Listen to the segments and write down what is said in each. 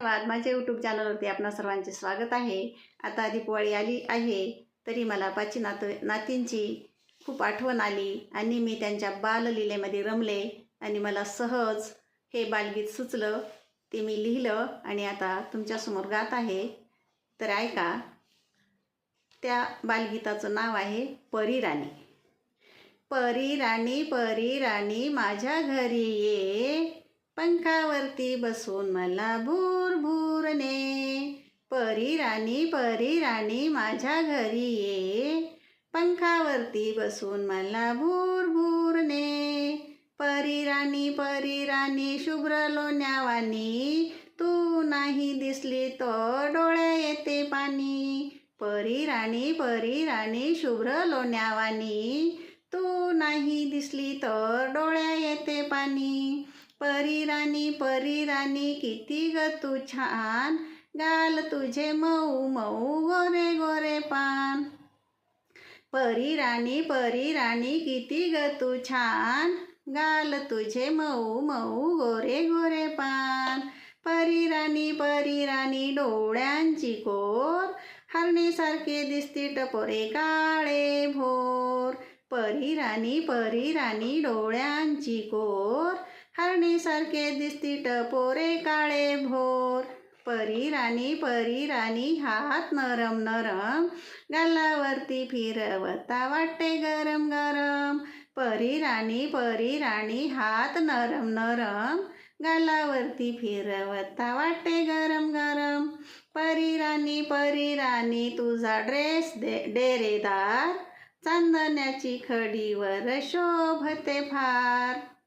धन्यवाद. माझ्या यूट्यूब चॅनलवरती आपणा सर्वांचे स्वागत आहे. आता दीपवाळी आली आहे. तरी मला पाची नात नातींची खूप आठवण आली आणि मी त्यांच्या बाललीलेमध्ये रमले आणि मला सहज हे बालगीत सुचलं. ते मी लिहिलं आणि आता तुमच्यासमोर गात आहे. तर ऐका त्या बालगीताचं नाव आहे परी राणी. परी राणी परी राणी माझ्या घरी ये. पंखावरती बसून मला भूर भूरने परी राणी परी राणी माझ्या घरी ये. पंखावरती बसून मला भूर भूरने परी राणी परी राणी शुभ्र लोण्यावानी तू नाही दिसली तर डोळे येते पाणी. परी राणी परी राणी शुभ्र लोण्यावानी तू नाही दिसली तर डोळ्या येते पाणी. परी राणी परी राणी किती ग तू छान. गाल तुझे मऊ मऊ गोरे गोरे पान. परी राणी परी राणी किती ग तू छान. गाल तुझे मऊ मऊ गोरे गोरे पान. परी राणी परी राणी डोळ्यांची कोर. हरणीसारखे दिसती टपोरे काळे भोर. परी राणी परी राणी डोळ्यांची कोर. हरणीसारखे दिसती टपोरे काळे भोर. परी राणी परी राणी हात नरम नरम. गालावरती फिरवता वाटते गरम गरम. परी राणी परी राणी हात नरम नरम. गालावरती फिरवता वाटते गरम गरम. परी राणी परी राणी तुझा ड्रेस दे डेरेदार. चांदण्याची खडीवर शोभते फार.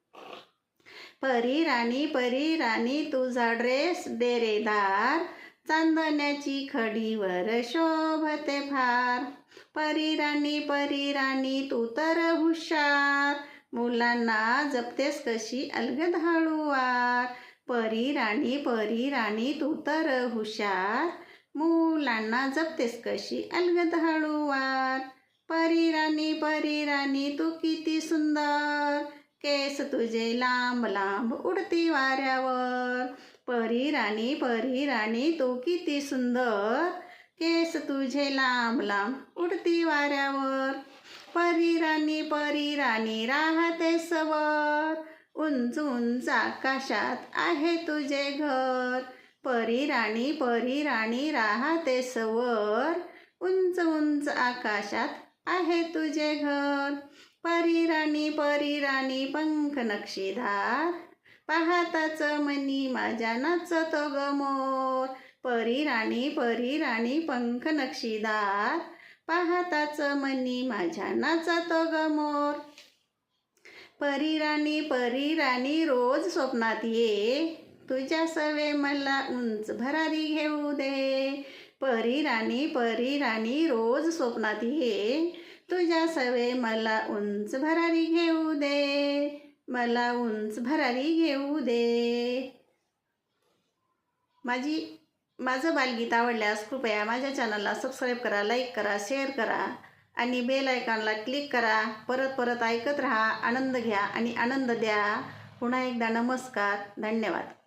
परी राणी परी राणी तुझा ड्रेस डेरेदार चांदण्याची खडीवर शोभते फार परी राणी परी राणी तू तर हुशार. मुलांना जपतेस कशी अलगद हळूवार. परी राणी परी राणी तू तर हुशार. मुलांना जपतेस कशी अलगद हळूवार. परी राणी परी राणी तू किती सुंदर. केस तुझे लांब लांब उडती वाऱ्यावर. परी राणी परी राणी तू किती सुंदर. केस तुझे लांब लांब उडती वाऱ्यावर. परी राणी परी राणी राहते सवर. उंच उंच आकाशात आहे तुझे घर. परी राणी परी राणी राहते सवर. उंच उंच आकाशात आहे तुझे घर. परी राणी परी राणी पंख नक्षीधार. पाहताच मनी माझ्या नाचतो ग मोर परी राणी परी राणी पंख नक्षीदार पाहताच मनी माझ्या नाचतो ग मोर परी राणी परी राणी रोज स्वप्नात ये. तुझ्या सवे मला उंच भरारी घेऊ दे. परी राणी परी राणी रोज स्वप्नात ये. तुझ्या सवे मला उंच भरारी घेऊ दे मला उंच भरारी घेऊ दे. माझी माझं बालगीत आवडल्यास कृपया माझ्या चॅनलला सबस्क्राईब करा लाईक करा शेअर करा आणि बेल आयकॉनला क्लिक करा. परत परत ऐकत राहा आनंद घ्या आणि आनंद द्या. पुन्हा एकदा नमस्कार धन्यवाद.